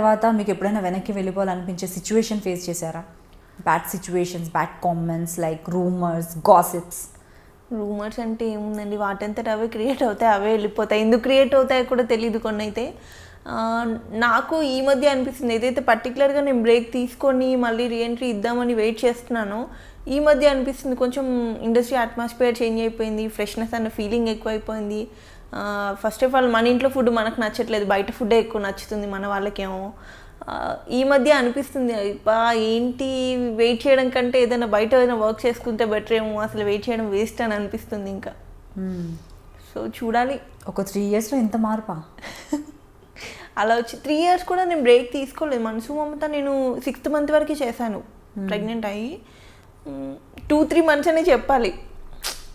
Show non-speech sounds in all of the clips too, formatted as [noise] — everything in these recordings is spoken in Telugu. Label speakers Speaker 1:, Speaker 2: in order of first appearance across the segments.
Speaker 1: తర్వాత మీకు ఎప్పుడైనా వెనక్కి వెళ్ళిపోవాలనిపించే సిచ్యువేషన్ ఫేస్ చేశారా? Bad situations bad comments like rumours gossips
Speaker 2: rumours అంటే ఏముందండి? వాటంతట అవే క్రియేట్ అవుతాయి అవే వెళ్ళిపోతాయి. ఎందుకు క్రియేట్ అవుతాయో కూడా తెలియదు కొన్ని అయితే నాకు ఈ మధ్య అనిపిస్తుంది. ఏదైతే పర్టికులర్గా నేను బ్రేక్ తీసుకొని మళ్ళీ రీఎంట్రీ ఇద్దామని వెయిట్ చేస్తున్నానో ఈ మధ్య అనిపిస్తుంది. కొంచెం ఇండస్ట్రీ అట్మాస్ఫియర్ చేంజ్ అయిపోయింది ఫ్రెష్నెస్ అన్న ఫీలింగ్ ఎక్కువైపోయింది. ఫస్ట్ ఆఫ్ ఆల్ మన ఇంట్లో ఫుడ్ మనకు నచ్చట్లేదు. బయట ఫుడ్ ఎక్కువ నచ్చుతుంది మన వాళ్ళకేమో. ఈ మధ్య అనిపిస్తుంది బా ఏంటి వెయిట్ చేయడం కంటే ఏదైనా బయట ఏదైనా వర్క్ చేసుకుంటే బెటర్ ఏమో. అసలు వెయిట్ చేయడం వేస్ట్ అని అనిపిస్తుంది ఇంకా. సో చూడాలి.
Speaker 1: ఒక త్రీ ఇయర్స్లో ఇంత మార్పా? [laughs]
Speaker 2: అలా వచ్చి త్రీ ఇయర్స్ కూడా నేను బ్రేక్ తీసుకోలేదు. మనసు మమత నేను సిక్స్త్ మంత్ వరకు చేశాను. ప్రెగ్నెంట్ అయ్యి టూ త్రీ మంత్స్ అనే చెప్పాలి.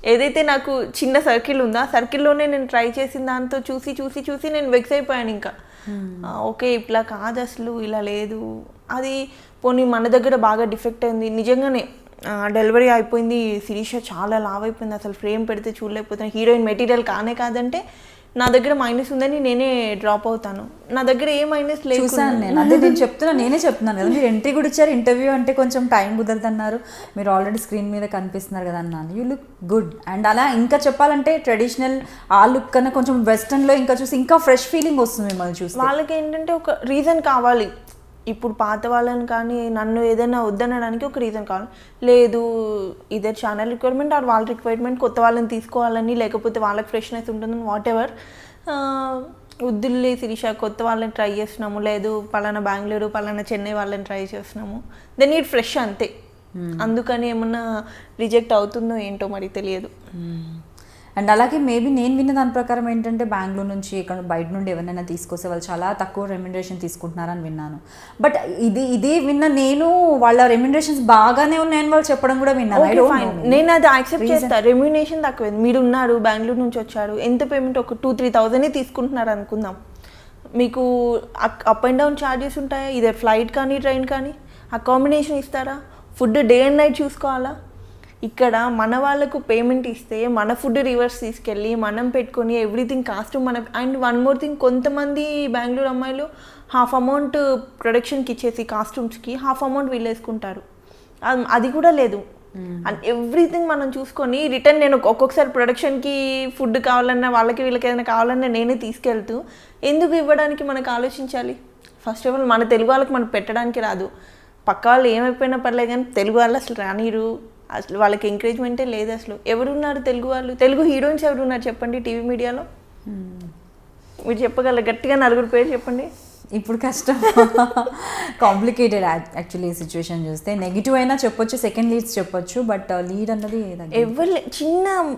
Speaker 2: ఏదైతే నాకు చిన్న సర్కిల్ ఉందో ఆ సర్కిల్లోనే నేను ట్రై చేసిన దాంతో చూసి చూసి చూసి నేను వెక్స్ అయిపోయాను ఇంకా. ఆ, ఓకే ఇట్లా కాదు అసలు ఇలా లేదు. అది పోనీ మన దగ్గర బాగా డిఫెక్ట్ అయింది. నిజంగానే డెలివరీ అయిపోయింది. శిరీష చాలా లావ్ అయిపోయింది. అసలు ఫ్రేమ్ పెడితే చూడలేకపోతున్నాను హీరోయిన్ మెటీరియల్ కానే కాదంటే నా దగ్గర మైనస్ ఉందని నేనే డ్రాప్ అవుతాను. నా దగ్గర ఏ మైనస్ లేదు
Speaker 1: చూసాను నేను. అదే నేను చెప్తున్నా నేనే చెప్తున్నాను కదా. మీరు ఎంట్రీ కూడా ఇచ్చారు ఇంటర్వ్యూ అంటే కొంచెం టైం కుదరదన్నారు. మీరు ఆల్రెడీ స్క్రీన్ మీద కనిపిస్తున్నారు కదా అన్నాను. యూ లుక్ గుడ్ అండ్ అలా ఇంకా చెప్పాలంటే ట్రెడిషనల్ ఆ లుక్ కన్నా కొంచెం వెస్టర్న్లో ఇంకా చూసి ఇంకా ఫ్రెష్ ఫీలింగ్ వస్తుంది మిమ్మల్ని చూసి
Speaker 2: వాళ్ళకి ఏంటంటే ఒక రీజన్ కావాలి. ఇప్పుడు పాత వాళ్ళని కానీ నన్ను ఏదైనా వద్దనడానికి ఒక రీజన్ కావాలి. లేదు ఇదే ఛానల్ రిక్వైర్మెంట్ ఆర్ వాళ్ళ రిక్వైర్మెంట్ కొత్త వాళ్ళని తీసుకోవాలని లేకపోతే వాళ్ళకి ఫ్రెష్నెస్ ఉంటుందని వాట్ ఎవర్ వద్దులే శిరీష కొత్త వాళ్ళని ట్రై చేస్తున్నాము. లేదు పలానా బెంగళూరు పలానా చెన్నై వాళ్ళని ట్రై చేస్తున్నాము. దెన్ నీట్ ఫ్రెష్ అంతే. అందుకని ఏమన్నా రిజెక్ట్ అవుతుందో ఏంటో మరి తెలియదు.
Speaker 1: అండ్ అలాగే మేబీ నేను విన్న దాని ప్రకారం ఏంటంటే బెంగళూరు నుంచి ఇక్కడ బయట నుండి ఎవరినైనా తీసుకొస్తే వాళ్ళు చాలా తక్కువ రెమ్యునరేషన్ తీసుకుంటున్నారని విన్నాను. బట్ ఇది ఇది విన్న నేను వాళ్ళ రెమ్యునరేషన్స్ బాగానే ఉన్నాయని వాళ్ళు చెప్పడం కూడా విన్నాను.
Speaker 2: నేను అది యాక్సెప్ట్ చేస్తా. రెమ్యూనేషన్ తక్కువైంది మీరు ఉన్నారు బెంగళూరు నుంచి వచ్చారు. ఎంత పేమెంట్ ఒక టూ త్రీ థౌజండ్ తీసుకుంటున్నారు అనుకుందాం. మీకు అప్ అండ్ డౌన్ ఛార్జెస్ ఉంటాయా? ఇదే ఫ్లైట్ కానీ ట్రైన్ కానీ? అకామిడేషన్ ఇస్తారా? ఫుడ్ డే అండ్ నైట్ చూసుకోవాలా? ఇక్కడ మన వాళ్ళకు పేమెంట్ ఇస్తే మన ఫుడ్ రివర్స్ తీసుకెళ్ళి మనం పెట్టుకొని ఎవ్రీథింగ్ కాస్ట్ మన అండ్ వన్ మోర్ థింగ్ కొంతమంది బెంగళూరు అమ్మాయిలు హాఫ్ అమౌంట్ ప్రొడక్షన్కి ఇచ్చేసి కాస్ట్యూమ్స్కి హాఫ్ అమౌంట్ వీళ్ళు వేసుకుంటారు. అది కూడా లేదు. అండ్ ఎవ్రీథింగ్ మనం చూసుకొని రిటర్న్ నేను ఒక్కొక్కసారి ప్రొడక్షన్కి ఫుడ్ కావాలన్నా వాళ్ళకి వీళ్ళకి ఏదైనా కావాలన్నా నేనే తీసుకెళ్తూ ఎందుకు ఇవ్వడానికి మనకు ఆలోచించాలి? ఫస్ట్ ఆఫ్ ఆల్ మన తెలుగు వాళ్ళకి మనం పెట్టడానికి రాదు. పక్క వాళ్ళు ఏమైపోయినా పర్లేదు కానీ తెలుగు వాళ్ళు అసలు రానిరు. అసలు వాళ్ళకి ఎంకరేజ్మెంటే లేదు అసలు. ఎవరున్నారు తెలుగు వాళ్ళు? తెలుగు హీరోయిన్స్ ఎవరున్నారు చెప్పండి టీవీ మీడియాలో? మీరు చెప్పగలరు గట్టిగా నలుగురు పేరు చెప్పండి.
Speaker 1: ఇప్పుడు కష్టం. కాంప్లికేటెడ్ యాక్చువల్లీ సిచ్యువేషన్ చూస్తే. నెగిటివ్ అయినా చెప్పొచ్చు సెకండ్ లీడ్స్ చెప్పొచ్చు బట్ లీడ్ అన్నది తగ్గింది.
Speaker 2: ఎవరు చిన్న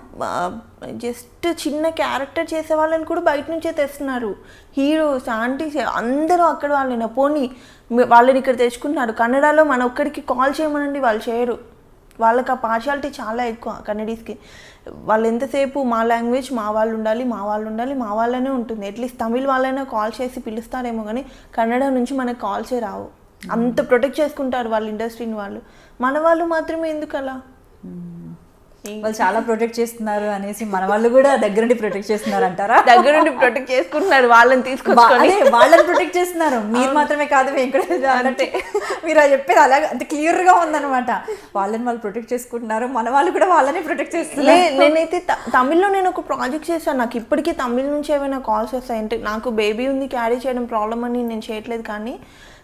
Speaker 2: జస్ట్ చిన్న క్యారెక్టర్ చేసే వాళ్ళని కూడా బయట నుంచే తెస్తున్నారు. హీరోస్ ఆంటీస్ అందరూ అక్కడ వాళ్ళైనా? పోనీ వాళ్ళని ఇక్కడ తెచ్చుకుంటున్నారు. కన్నడలో మన ఒక్కడికి కాల్ చేయమనండి వాళ్ళు చేయరు. వాళ్ళకి ఆ పార్షాలిటీ చాలా ఎక్కువ కన్నడీస్కి. వాళ్ళు ఎంతసేపు మా లాంగ్వేజ్ మా వాళ్ళు ఉండాలి మా వాళ్ళు ఉండాలి మా వాళ్ళనే ఉంటుంది. అట్లీస్ట్ తమిళ్ వాళ్ళైనా కాల్ చేసి పిలుస్తారేమో కానీ కన్నడ నుంచి మనకు కాల్ రావు. అంత ప్రొటెక్ట్ చేసుకుంటారు వాళ్ళ ఇండస్ట్రీని వాళ్ళు. మన వాళ్ళు మాత్రమే ఎందుకు అలా
Speaker 1: వాళ్ళు చాలా ప్రొటెక్ట్ చేస్తున్నారు అనేసి మన వాళ్ళు కూడా దగ్గరుండి ప్రొటెక్ట్ చేస్తున్నారు అంటారా?
Speaker 2: దగ్గర నుండి ప్రొటెక్ట్ చేసుకుంటున్నారు వాళ్ళని
Speaker 1: అదే వాళ్ళని ప్రొటెక్ట్ చేస్తున్నారు. [laughs] మీరు మాత్రమే కాదు వెంకటేష్ అంటే మీరు అది చెప్పేది అలాగే అంత క్లియర్గా ఉందన్నమాట. వాళ్ళని వాళ్ళు ప్రొటెక్ట్ చేసుకుంటున్నారు. మన వాళ్ళు కూడా వాళ్ళని ప్రొటెక్ట్ చేస్తున్నారు.
Speaker 2: నేనైతే తమిళ్ళో నేను ఒక ప్రాజెక్ట్ చేశాను. నాకు ఇప్పటికీ తమిళ్ నుంచి ఏమైనా కాల్స్ వస్తాయి. అంటే నాకు బేబీ ఉంది క్యారీ చేయడం ప్రాబ్లం అని నేను చేయట్లేదు కానీ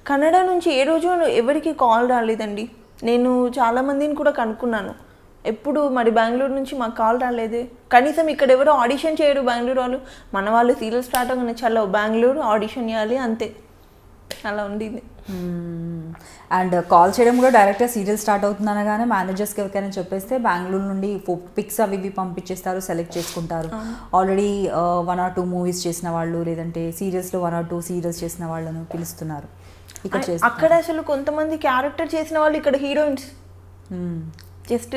Speaker 2: కన్నడ నుంచి ఏ రోజు ఎవరికి కాల్ రాలేదండి. నేను చాలా మందిని కూడా కనుక్కున్నాను. ఎప్పుడు మరి బెంగళూరు నుంచి మాకు కాల్ రాలేదే? కనీసం ఇక్కడ ఎవరు ఆడిషన్ చేయరు బెంగళూరు వాళ్ళు మన వాళ్ళు సీరియల్ స్టార్ట్ అవ్వగానే చలో బెంగళూరు ఆడిషన్ చేయాలి అంతే. అలా ఉండింది.
Speaker 1: అండ్ కాల్ చేయడం కూడా డైరెక్ట్గా సీరియల్ స్టార్ట్ అవుతుంది అనగానే మేనేజర్స్కి ఎవరికైనా చెప్పేస్తే బెంగళూరు నుండి పిక్స్ అవి ఇవి పంపించేస్తారు సెలెక్ట్ చేసుకుంటారు. Already one or two movies చేసిన వాళ్ళు లేదంటే సీరియల్స్లో వన్ ఆర్ టూ సీరియల్స్ చేసిన వాళ్ళను పిలుస్తున్నారు. ఇక్కడ చేస్తారు
Speaker 2: అక్కడ అసలు కొంతమంది క్యారెక్టర్ చేసిన వాళ్ళు ఇక్కడ హీరోయిన్స్. జస్ట్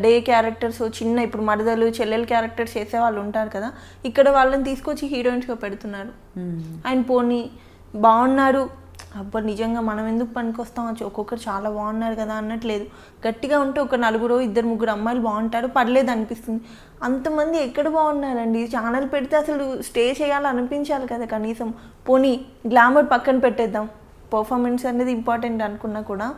Speaker 2: డే క్యారెక్టర్స్ చిన్న ఇప్పుడు మరదలు చెల్లెలు క్యారెక్టర్స్ చేసే వాళ్ళు ఉంటారు కదా ఇక్కడ వాళ్ళని తీసుకొచ్చి హీరోయిన్స్గా పెడుతున్నారు.
Speaker 1: మ్మ్.
Speaker 2: అండ్ పోనీ బాగున్నారు. అబ్బా నిజంగా మనం ఎందుకు పనికొస్తాం? ఒక్కొక్కరు చాలా బాగున్నారు కదా అన్నట్లేదు. గట్టిగా ఉంటే ఒక నలుగురు ఇద్దరు ముగ్గురు అమ్మాయిలు బాగుంటారు పర్లేదు అనిపిస్తుంది. అంతమంది ఎక్కడ బాగున్నారండి? ఛానల్ పెడితే అసలు స్టే చేయాలి అనిపించాలి కదా కనీసం. పోనీ గ్లామర్ పక్కన పెట్టేద్దాం. పర్ఫార్మెన్స్ అనేది ఇంపార్టెంట్ అనుకున్నా కూడా.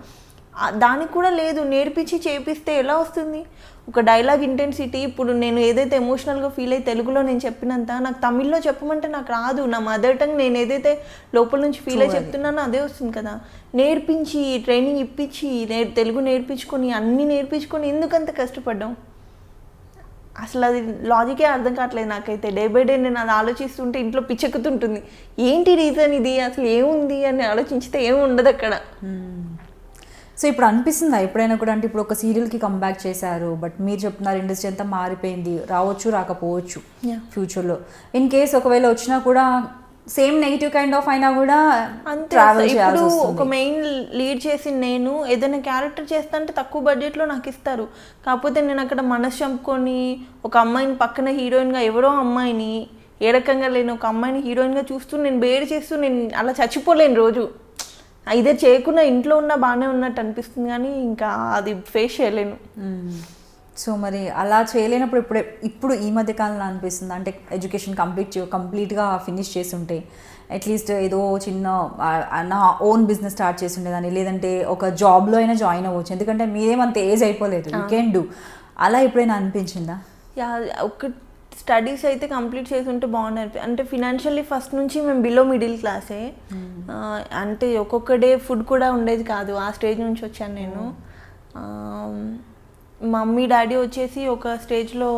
Speaker 2: దానికి కూడా లేదు. నేర్పించి చేపిస్తే ఎలా వస్తుంది? ఒక డైలాగ్ ఇంటెన్సిటీ ఇప్పుడు నేను ఏదైతే ఎమోషనల్గా ఫీల్ అయ్యి తెలుగులో నేను చెప్పినంత నాకు తమిళ్ళో చెప్పమంటే నాకు రాదు. నా మదర్ టంగ్ నేను ఏదైతే లోపల నుంచి ఫీల్ అయ్యి చెప్తున్నానో అదే వస్తుంది కదా. నేర్పించి ట్రైనింగ్ ఇప్పించి నే తెలుగు నేర్పించుకొని అన్నీ నేర్పించుకొని ఎందుకంత కష్టపడ్డాం? అసలు అది లాజికే అర్థం కావట్లేదు నాకైతే. డే బై డే నేను అది ఆలోచిస్తుంటే ఇంట్లో పిచ్చెక్కుతుంటుంది. ఏంటి రీజన్ ఇది? అసలు ఏముంది? అని ఆలోచించితే ఏమి ఉండదు అక్కడ.
Speaker 1: సో ఇప్పుడు అనిపిస్తుందా? ఎప్పుడైనా కూడా అంటే ఇప్పుడు ఒక సీరియల్కి కంబ్యాక్ చేశారు బట్ మీరు చెప్తున్నారు ఇండస్ట్రీ అంతా మారిపోయింది రావచ్చు రాకపోవచ్చు. ఫ్యూచర్లో ఇన్ కేస్ ఒకవేళ వచ్చినా కూడా సేమ్ నెగిటివ్ కైండ్ ఆఫ్ అయినా కూడా
Speaker 2: అంతే ఇప్పుడు ఒక మెయిన్ లీడ్ చేసి నేను ఏదైనా క్యారెక్టర్ చేస్తా అంటే తక్కువ బడ్జెట్లో నాకు ఇస్తారు. కాకపోతే నేను అక్కడ మనసు చంపుకొని ఒక అమ్మాయిని పక్కన హీరోయిన్గా ఎవరో అమ్మాయిని ఏ రకంగా లేని ఒక అమ్మాయిని హీరోయిన్గా చూస్తూ నేను వేడి చేస్తూ నేను అలా చచ్చిపోలేను రోజు. ఇదే చేయకుండా ఇంట్లో ఉన్నా బాగానే ఉన్నట్టు అనిపిస్తుంది కానీ ఇంకా అది ఫేస్ చేయలేను.
Speaker 1: సో మరి అలా చేయలేనప్పుడు ఇప్పుడు ఇప్పుడు ఈ మధ్య కాలంలో అనిపిస్తుంది. అంటే ఎడ్యుకేషన్ కంప్లీట్ కంప్లీట్గా ఫినిష్ చేసి ఉంటే అట్లీస్ట్ ఏదో చిన్న నా ఓన్ బిజినెస్ స్టార్ట్ చేసి ఉండేదాన్ని లేదంటే ఒక జాబ్లో అయినా జాయిన్ అవ్వచ్చు. ఎందుకంటే మీరేమంత ఏజ్ అయిపోలేదు. యూ కెన్ డూ అలా ఎప్పుడైనా అనిపించిందా?
Speaker 2: యా ఒక స్టడీస్ అయితే కంప్లీట్ చేసి ఉంటే బాగుంది అంటే ఫినాన్షియల్లీ ఫస్ట్ నుంచి మేము బిలో మిడిల్ క్లాసే. అంటే ఒక్కొక్క డే ఫుడ్ కూడా ఉండేది కాదు. ఆ స్టేజ్ నుంచి వచ్చాను నేను. మమ్మీ డాడీ వచ్చేసి ఒక స్టేజ్లో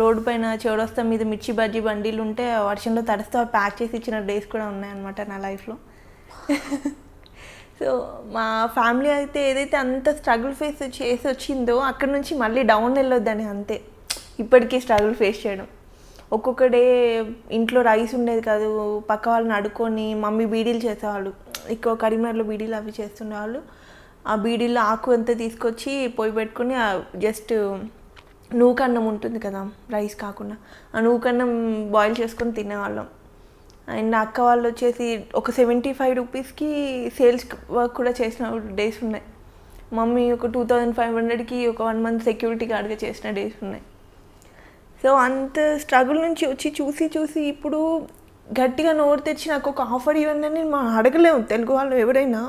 Speaker 2: రోడ్డు పైన చౌరస్తా మీద మిర్చి బజ్జీ బండీలు ఉంటే వర్షంలో తడుస్తూ ప్యాక్ చేసి ఇచ్చిన డేస్ కూడా ఉన్నాయన్నమాట నా లైఫ్లో. సో మా ఫ్యామిలీ అయితే ఏదైతే అంత స్ట్రగుల్ ఫేస్ చేసి వచ్చిందో అక్కడ నుంచి మళ్ళీ డౌన్ వెళ్ళొద్దని అంతే. ఇప్పటికీ స్ట్రగుల్ ఫేస్ చేయడం. ఒక్కొక్క డే ఇంట్లో రైస్ ఉండేది కాదు పక్క వాళ్ళని అడుక్కొని మమ్మీ బీడీలు చేసేవాళ్ళు. ఎక్కువ కరీంనగర్లో బీడీలు అవి చేస్తుండేవాళ్ళు. ఆ బీడీలో ఆకు అంతా తీసుకొచ్చి పొయ్యి పెట్టుకొని జస్ట్ నూకన్నం ఉంటుంది కదా రైస్ కాకుండా. ఆ నూకన్నం బాయిల్ చేసుకొని తినేవాళ్ళం. అండ్ అక్క వాళ్ళు వచ్చేసి ఒక సెవెంటీ ఫైవ్ రూపీస్కి సేల్స్ వర్క్ కూడా చేసిన డేస్ ఉన్నాయి. మమ్మీ ఒక టూ థౌజండ్ ఫైవ్ హండ్రెడ్కి ఒక వన్ మంత్ సెక్యూరిటీ గార్డ్గా చేసిన డేస్ ఉన్నాయి. సో అంత స్ట్రగుల్ నుంచి వచ్చి చూసి చూసి ఇప్పుడు గట్టిగా నోరు తెచ్చి నాకు ఒక ఆఫర్ ఇవ్వండి అని మనం అడగలేము. తెలుగు వాళ్ళు ఎవరైనా.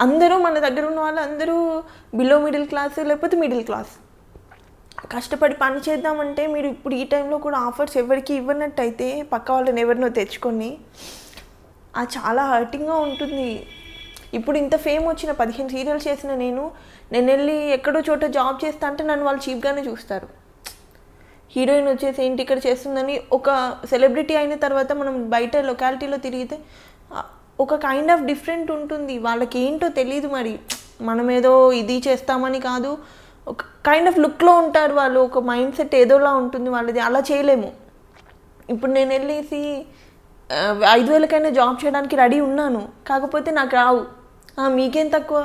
Speaker 2: అందరూ మన దగ్గర ఉన్న వాళ్ళు అందరూ బిలో మిడిల్ క్లాస్ లేకపోతే మిడిల్ క్లాస్ కష్టపడి పని చేద్దామంటే మీరు ఇప్పుడు ఈ టైంలో కూడా ఆఫర్స్ ఎవరికి ఇవ్వనట్టయితే పక్క వాళ్ళని ఎవరినో తెచ్చుకొని అది చాలా హర్టింగ్గా ఉంటుంది. ఇప్పుడు ఇంత ఫేమ్ వచ్చిన పదిహేను సీరియల్స్ చేసిన నేను నేను వెళ్ళి ఎక్కడో చోట జాబ్ చేస్తా అంటే నన్ను వాళ్ళు చీప్గానే చూస్తారు. హీరోయిన్ వచ్చేసి ఏంటి ఇక్కడ చేస్తుందని ఒక సెలబ్రిటీ అయిన తర్వాత మనం బయట లొకాలిటీలో తిరిగితే ఒక కైండ్ ఆఫ్ డిఫరెంట్ ఉంటుంది. వాళ్ళకి ఏంటో తెలియదు మరి. మనం ఏదో ఇది చేస్తామని కాదు. ఒక కైండ్ ఆఫ్ లుక్లో ఉంటారు వాళ్ళు. ఒక మైండ్ సెట్ ఏదోలా ఉంటుంది వాళ్ళది. అలా చేయలేము. ఇప్పుడు నేను వెళ్ళేసి ఐదు వేలకైనా జాబ్ చేయడానికి రెడీ ఉన్నాను. కాకపోతే నాకు రావు. మీకేం తక్కువ?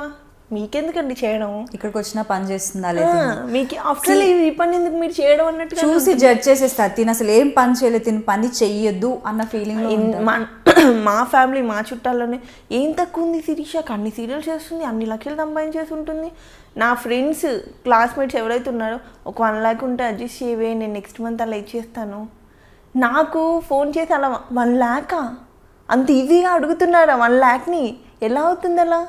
Speaker 2: మీకెందుకండి చేయడం?
Speaker 1: ఇక్కడికి వచ్చినా పని చేస్తుందా లేదా
Speaker 2: మీకు ఆఫ్టర్ ఈ పని ఎందుకు మీరు చేయడం అన్నట్టుగా
Speaker 1: చూసి జడ్జ్ చేసేస్తారు తిని అసలు ఏం పని చేయలేదు తిని పని చెయ్యొద్దు అన్న ఫీలింగ్
Speaker 2: మా [clears throat] ఫ్యామిలీ మా చుట్టాల్లోనే ఏం తక్కువ ఉంది శిరీషకి అన్ని సీరియల్స్ చేస్తుంది అన్ని లక్షలు సంపాదించేసి ఉంటుంది. నా ఫ్రెండ్స్ క్లాస్మేట్స్ ఎవరైతే ఉన్నారో ఒక వన్ ల్యాక్ ఉంటే అడ్జస్ట్ చేయవే నేను నెక్స్ట్ మంత్ అలా ఇచ్చేస్తాను నాకు ఫోన్ చేసి అలా వన్ ల్యాకా అంత ఈజీగా అడుగుతున్నారా వన్ ల్యాక్ని ఎలా అవుతుంది అలా?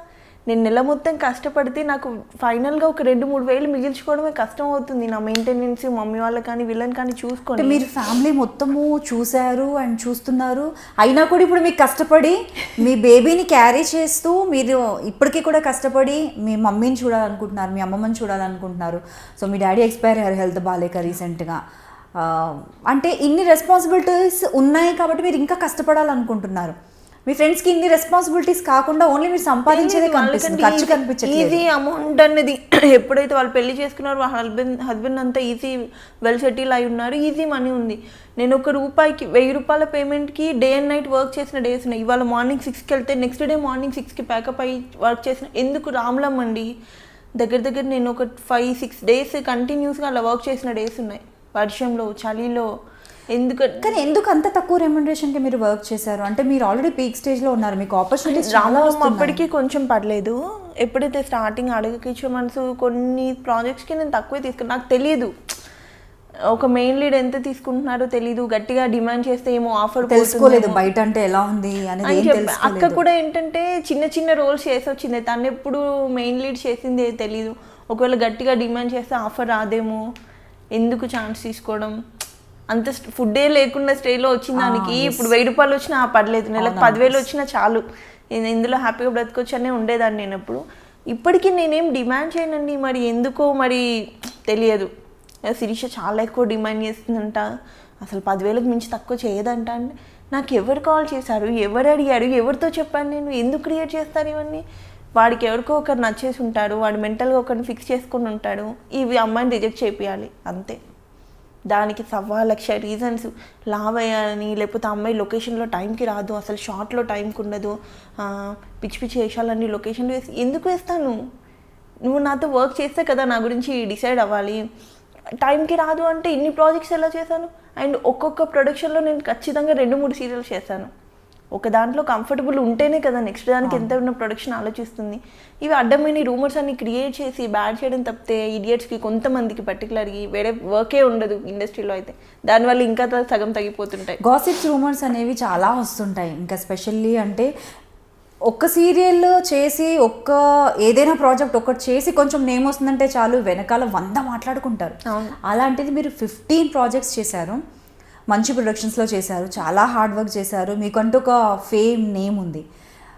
Speaker 2: నేను నెల మొత్తం కష్టపడితే నాకు ఫైనల్గా ఒక రెండు మూడు వేలు మిగిల్చుకోవడమే కష్టం అవుతుంది. నా మెయింటెనెన్స్ మమ్మీ వాళ్ళ కానీ వీళ్ళని కానీ చూసుకోండి.
Speaker 1: మీరు ఫ్యామిలీ మొత్తము చూశారు అండ్ చూస్తున్నారు. అయినా కూడా ఇప్పుడు మీకు కష్టపడి మీ బేబీని క్యారీ చేస్తూ మీరు ఇప్పటికీ కూడా కష్టపడి మీ మమ్మీని చూడాలనుకుంటున్నారు మీ అమ్మమ్మని చూడాలనుకుంటున్నారు. సో మీ డాడీ ఎక్స్పైర్ అయ్యారు హెల్త్ బాగాలేక రీసెంట్గా. అంటే ఇన్ని రెస్పాన్సిబిలిటీస్ ఉన్నాయి కాబట్టి మీరు ఇంకా కష్టపడాలనుకుంటున్నారు. మీ ఫ్రెండ్స్కి ఇన్ని రెస్పాన్సిబిలిటీస్ కాకుండా ఓన్లీ మీరు సంపాదించేదే కనిపిస్తుంది. ఖర్చు కనిపించట్లేదు.
Speaker 2: ఈజీ అమౌంట్ అనేది [clears throat] ఎప్పుడైతే వాళ్ళు పెళ్ళి చేసుకున్నారో వాళ్ళ హస్బెండ్ హస్బెండ్ అంతా ఈజీ వెల్ సెటిల్ అయి ఉన్నారు. ఈజీ మనీ ఉంది. నేను ఒక రూపాయికి వెయ్యి రూపాయల పేమెంట్కి డే అండ్ నైట్ వర్క్ చేసిన డేస్ ఉన్నాయి. ఇవాళ మార్నింగ్ సిక్స్కి వెళ్తే నెక్స్ట్ డే మార్నింగ్ సిక్స్కి ప్యాకప్ అయ్యి వర్క్ చేసిన ఎందుకు రామ్లమ్ అండి? దగ్గర దగ్గర నేను ఒక ఫైవ్ సిక్స్ డేస్ కంటిన్యూస్గా అలా వర్క్ చేసిన డేస్ ఉన్నాయి. వర్షంలో చలిలో ఎందుకంటే
Speaker 1: కానీ ఎందుకు అంత తక్కువ రెమ్యునరేషన్కి మీరు వర్క్ చేశారు? అంటే మీరు ఆల్రెడీ పీక్ స్టేజ్లో ఉన్నారు మీకు ఆపర్చునిటీస్ చాలా
Speaker 2: అప్పటికి కొంచెం పర్లేదు ఎప్పుడైతే స్టార్టింగ్ అడగకిచ్చే మనసు కొన్ని ప్రాజెక్ట్స్కి నేను తక్కువే తీసుకున్నా. నాకు తెలియదు. ఒక మెయిన్ లీడ్ ఎంత తీసుకుంటున్నారో తెలీదు. గట్టిగా డిమాండ్ చేస్తే ఏమో ఆఫర్
Speaker 1: తెలుసుకోలేదు బయట అంటే ఎలా ఉంది
Speaker 2: అని అక్క కూడా ఏంటంటే చిన్న చిన్న రోల్స్ చేసి వచ్చింది. తను ఎప్పుడు మెయిన్ లీడ్ చేసింది తెలీదు. ఒకవేళ గట్టిగా డిమాండ్ చేస్తే ఆఫర్ రాదేమో. ఎందుకు ఛాన్స్ తీసుకోవడం? అంత ఫుడ్డే లేకుండా స్టేలో వచ్చిన దానికి ఇప్పుడు వెయ్యి రూపాయలు వచ్చినా ఆ పర్లేదు. నెలకు పదివేలు వచ్చినా చాలు. నేను ఇందులో హ్యాపీగా బ్రతకొచ్చు అనే ఉండేదాన్ని నేను ఎప్పుడు. ఇప్పటికీ నేనేం డిమాండ్ చేయనండి మరి ఎందుకో మరి తెలియదు. శిరీష చాలా ఎక్కువ డిమాండ్ చేస్తుందంట. అసలు పదివేలకు మించి తక్కువ చేయదంట అంటే నాకు ఎవరు కాల్ చేశారు? ఎవరు అడిగారు? ఎవరితో చెప్పాను నేను? ఎందుకు క్రియేట్ చేస్తారు ఇవన్నీ? వాడికి ఎవరికో ఒకరు నచ్చేసి ఉంటాడు వాడు మెంటల్గా ఒకరిని ఫిక్స్ చేసుకుని ఉంటాడు. ఇవి అమ్మాయిని రిజెక్ట్ చేపియాలి. అంతే. దానికి సవ్వా లక్ష రీజన్స్ లావ్ అయ్యాలని లేకపోతే అమ్మాయి లొకేషన్లో టైంకి రాదు అసలు షార్ట్లో టైంకి ఉండదు పిచ్చి పిచ్చి వేషాలన్నీ లొకేషన్లో వేసి ఎందుకు వేస్తాను? నువ్వు నాతో వర్క్ చేస్తే కదా నా గురించి డిసైడ్ అవ్వాలి. టైంకి రాదు అంటే ఇన్ని ప్రాజెక్ట్స్ ఎలా చేశాను? అండ్ ఒక్కొక్క ప్రొడక్షన్లో నేను ఖచ్చితంగా రెండు మూడు సీరియల్స్ చేశాను. ఒక దాంట్లో కంఫర్టబుల్ ఉంటేనే కదా నెక్స్ట్ దానికి ఎంత ఉన్న ప్రొడక్షన్ ఆలోచిస్తుంది. ఇవి అడ్డమైన రూమర్స్ అన్ని క్రియేట్ చేసి బ్యాడ్ చేయడం తప్పితే ఇడియట్స్కి కొంతమందికి పర్టికులర్గా వేరే వర్కే ఉండదు ఇండస్ట్రీలో అయితే. దానివల్ల ఇంకా సగం తగ్గిపోతుంటాయి.
Speaker 1: గాసిప్స్ రూమర్స్ అనేవి చాలా వస్తుంటాయి. ఇంకా స్పెషల్లీ అంటే ఒక్క సీరియల్ చేసి ఒక్క ఏదైనా ప్రాజెక్ట్ ఒకటి చేసి కొంచెం నేమ్ వస్తుందంటే చాలు వెనకాల వంద మాట్లాడుకుంటారు. అలాంటిది మీరు ఫిఫ్టీన్ ప్రాజెక్ట్స్ చేశారు. మంచి ప్రొడక్షన్స్లో చేశారు చాలా హార్డ్ వర్క్ చేశారు. మీకంటూ ఒక ఫేమ్ నేమ్ ఉంది.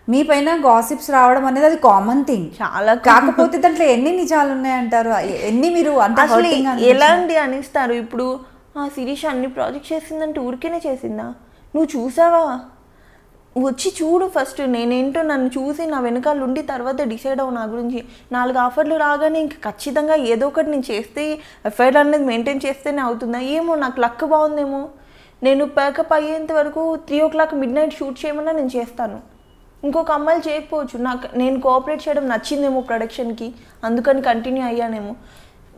Speaker 1: మీ పైన గాసిప్స్ రావడం అనేది అది కామన్ థింగ్
Speaker 2: చాలా
Speaker 1: కాకపోతే దాంట్లో ఎన్ని నిజాలు ఉన్నాయంటారు? ఎన్ని మీరు అంటే
Speaker 2: అసలు? ఎలాంటి అనిస్తారు? ఇప్పుడు ఆ శిరీష అన్ని ప్రాజెక్ట్ చేసిందంటే ఊరికేనే చేసిందా? నువ్వు చూసావా? వచ్చి చూడు ఫస్ట్ నేనేంటో నన్ను చూసి నా వెనకాల ఉండి తర్వాత డిసైడ్ అవ్వు నా గురించి. నాలుగు ఆఫర్లు రాగానే ఇంక ఖచ్చితంగా ఏదో ఒకటి నేను చేస్తే ఎఫ్ఐఆర్ అనేది మెయింటైన్ చేస్తేనే అవుతుందా? ఏమో నాకు లక్ బాగుందేమో. నేను ప్యాకప్ అయ్యేంత వరకు three o'clock midnight shoot చేయమన్నా నేను చేస్తాను. ఇంకొక అమ్మాయిలు చేయకపోవచ్చు. నాకు నేను కోఆపరేట్ చేయడం నచ్చిందేమో ప్రొడక్షన్కి అందుకని కంటిన్యూ అయ్యానేమో.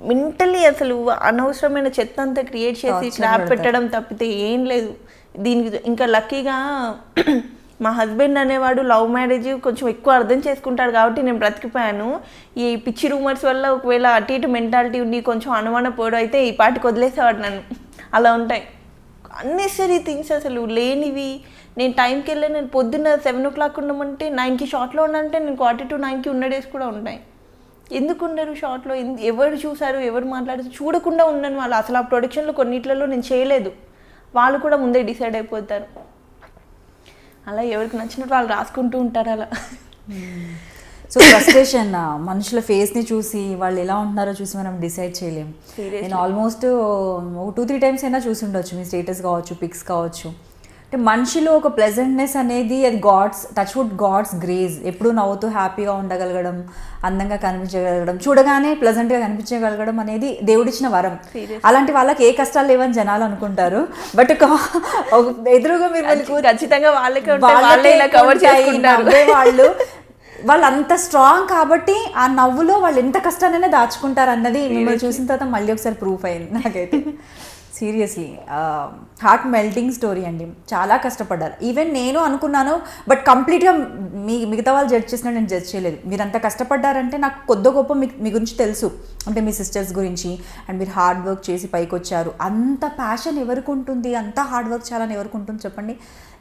Speaker 2: మెంటలీ అసలు అనవసరమైన చెత్త అంతా క్రియేట్ చేసి ట్రాప్. పెట్టడం తప్పితే ఏం లేదు. దీనికి ఇంకా లక్కీగా మా హస్బెండ్ అనేవాడు లవ్ మ్యారేజ్ కొంచెం ఎక్కువ అర్థం చేసుకుంటాడు కాబట్టి నేను బ్రతికిపోయాను. ఈ పిచ్చి రూమర్స్ వల్ల ఒకవేళ అటు ఇటు మెంటాలిటీ ఉండి కొంచెం అనుమాన పోవడం అయితే ఈ పాటికి వదిలేసేవాడు నన్ను. అలా ఉంటాయి. అన్నెసరీ థింగ్స్ అసలు లేనివి. నేను టైంకి వెళ్ళి నేను పొద్దున్న సెవెన్ ఓ క్లాక్ ఉండమంటే నైన్కి షార్ట్లో ఉండాలంటే నేను క్వార్టర్ టు నైన్కి ఉన్న డేస్ కూడా ఉంటాయి. ఎందుకు ఉండరు షార్ట్లో ఎందు- ఎవరు చూశారు ఎవరు మాట్లాడారు? చూడకుండా ఉన్నాను వాళ్ళు. అసలు ఆ ప్రొడక్షన్లో కొన్నిట్లలో నేను చేయలేదు. వాళ్ళు కూడా ముందే డిసైడ్ అయిపోతారు. అలా ఎవరికి నచ్చినట్టు వాళ్ళు రాసుకుంటూ ఉంటారు అలా.
Speaker 1: సో ఫ్రస్ట్రేషన్ మనుషుల ఫేస్ని చూసి వాళ్ళు ఎలా ఉంటున్నారో చూసి మనం డిసైడ్ చేయలేం. నేను ఆల్మోస్ట్ టూ త్రీ టైమ్స్ అయినా చూసి ఉండొచ్చు. మీ స్టేటస్ కావచ్చు పిక్స్ కావచ్చు. అంటే మనిషిలో ఒక ప్లెజెంట్నెస్ అనేది అది god's touch wood god's grace ఎప్పుడు నవ్వుతూ హ్యాపీగా ఉండగలగడం అందంగా కనిపించగలగడం చూడగానే ప్లెజెంట్గా కనిపించగలగడం అనేది దేవుడిచ్చిన వరం. అలాంటి వాళ్ళకి ఏ కష్టాలు లేవని జనాలు అనుకుంటారు. బట్ ఎదురుగా మీరు
Speaker 2: ఖచ్చితంగా వాళ్ళకే వాళ్ళే కవర్
Speaker 1: వాళ్ళు వాళ్ళు. అంత స్ట్రాంగ్ కాబట్టి ఆ నవ్వులో వాళ్ళు ఎంత కష్టానైనా దాచుకుంటారు అన్నది మిమ్మల్ని చూసిన తర్వాత మళ్ళీ ఒకసారి ప్రూఫ్ అయింది నాకైతే. సీరియస్లీ హార్ట్ మెల్టింగ్ స్టోరీ అండి. చాలా కష్టపడ్డారు. ఈవెన్ నేను అనుకున్నాను బట్ కంప్లీట్గా మీ మిగతా వాళ్ళు జడ్జ్ చేసిన నేను జడ్జ్ చేయలేదు. మీరు అంత కష్టపడ్డారంటే నాకు కొద్ది గొప్ప మీ మీ గురించి తెలుసు. అంటే మీ సిస్టర్స్ గురించి అండ్ మీరు హార్డ్ వర్క్ చేసి పైకి వచ్చారు అంత ప్యాషన్ ఎవరికి ఉంటుంది? అంత హార్డ్ వర్క్ చేయాలని ఎవరికి ఉంటుంది చెప్పండి?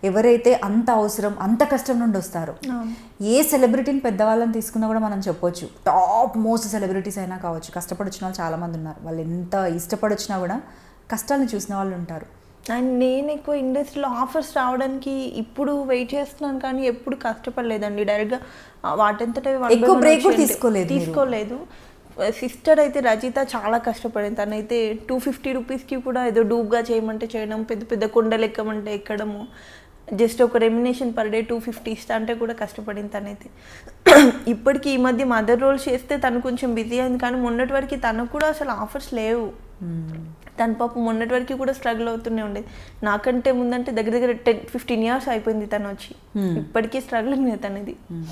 Speaker 1: ఎవరైతే అంత అవసరం అంత కష్టం నుండి వస్తారో ఏ సెలబ్రిటీని పెద్దవాళ్ళని తీసుకున్నా కూడా మనం చెప్పొచ్చు. టాప్ మోస్ట్ సెలబ్రిటీస్ అయినా కావచ్చు. కష్టపడి వచ్చిన వాళ్ళు చాలామంది ఉన్నారు. వాళ్ళు ఎంత ఇష్టపడి వచ్చినా కూడా కష్టాలను చూసిన వాళ్ళు ఉంటారు.
Speaker 2: అండ్ నేను ఎక్కువ ఇండస్ట్రీలో ఆఫర్స్ రావడానికి ఇప్పుడు వెయిట్ చేస్తున్నాను కానీ ఎప్పుడు కష్టపడలేదండి. డైరెక్ట్గా వాటంతట
Speaker 1: ఎక్కువ
Speaker 2: వచ్చేయండి.
Speaker 1: తీసుకోలేదు.
Speaker 2: తీసుకోలేదు. సిస్టర్ అయితే రజిత చాలా కష్టపడింది. తనైతే టూ ఫిఫ్టీ రూపీస్కి కూడా ఏదో డూబ్గా చేయమంటే చేయడం పెద్ద పెద్ద కొండలు ఎక్కమంటే ఎక్కడము. జస్ట్ ఒక remuneration per day two fifty ఇస్తా అంటే కూడా కష్టపడింది తనైతే. [clears throat] ఇప్పటికి ఈ మధ్య మదర్ రోల్ చేస్తే తను కొంచెం బిజీ అయింది కానీ మొన్నటి వరకు తనకు కూడా అసలు ఆఫర్స్ లేవు. తన పాపం మొన్నటి వరకు కూడా స్ట్రగుల్ అవుతూనే ఉండేది. నాకంటే ముందంటే దగ్గర దగ్గర టెన్ ఫిఫ్టీన్ ఇయర్స్ అయిపోయింది తను వచ్చి ఇప్పటికీ స్ట్రగుల్ తనది.